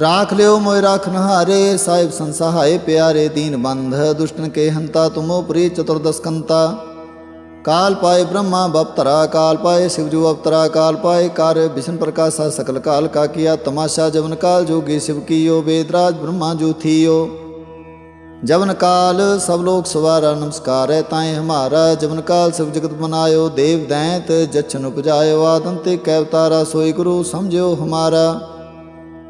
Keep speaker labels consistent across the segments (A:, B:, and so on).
A: ਰਾਖ ਲਿਓ ਮੋਇ ਰਾਖਨ ਹਾਰੇ ਸਾਹਿਬ ਸੰਸਹਾਏ ਪਿਆਰੇ ਦੀਨ ਬੰਧ ਦੁਸ਼ਟਨ ਕੇ ਹੰਤਾ ਤੁਮੋ ਪ੍ਰੀ ਚਤੁਰਦਸ ਕੰਤਾ ਕਾਲ ਪਾਏ ਬ੍ਰਹਮਾ ਬਪਤਰਾ ਕਾਲ ਪਾਏ शिवजू अवतरा काल पाए कार्य विष्णु प्रकाशा सकल काल का किया तमाशा जवन काल जोगी शिव कियो वेदराज ब्रह्मा जो थियो जवन काल सब लोग सवारा नमस्कार है ताए हमारा जवन काल सब जगत बनायो देव दैंत जच्छन उपजायो आदम ते कैवतारा सोई गुरु समझो हमारा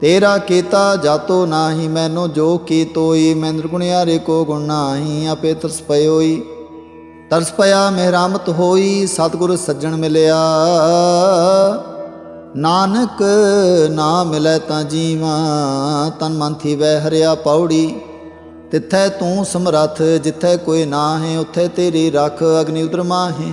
A: ਤੇਰਾ ਕੀਤਾ ਜਾਤੋ ਨਾਹੀ, ਮੈਨੂੰ ਜੋ ਕੀ ਤੋਈ ਮੈਂ ਨਿਰਗੁਣਿਆਰੇ ਕੋ ਗੁਣ ਨਾਹੀ, ਆਪੇ ਤਰਸ ਪਇਓਈ। ਤਰਸ ਪਿਆ ਮਿਹਰਾਮਤ ਹੋਈ, ਸਤਿਗੁਰ ਸੱਜਣ ਮਿਲਿਆ। ਨਾਨਕ ਨਾ ਮਿਲੈ ਤਾਂ ਜੀਵਾ, ਤਨ ਮਨ ਥੀ ਹਰਿਆ ਪੌੜੀ। ਤਿੱਥੈ ਤੂੰ ਸਮਰੱਥ, ਜਿੱਥੈ ਕੋਈ ਨਾ ਹੈ ਉੱਥੇ ਤੇਰੀ ਰੱਖ, ਅਗਨੀ ਉਦਰ ਮਾਹੇ।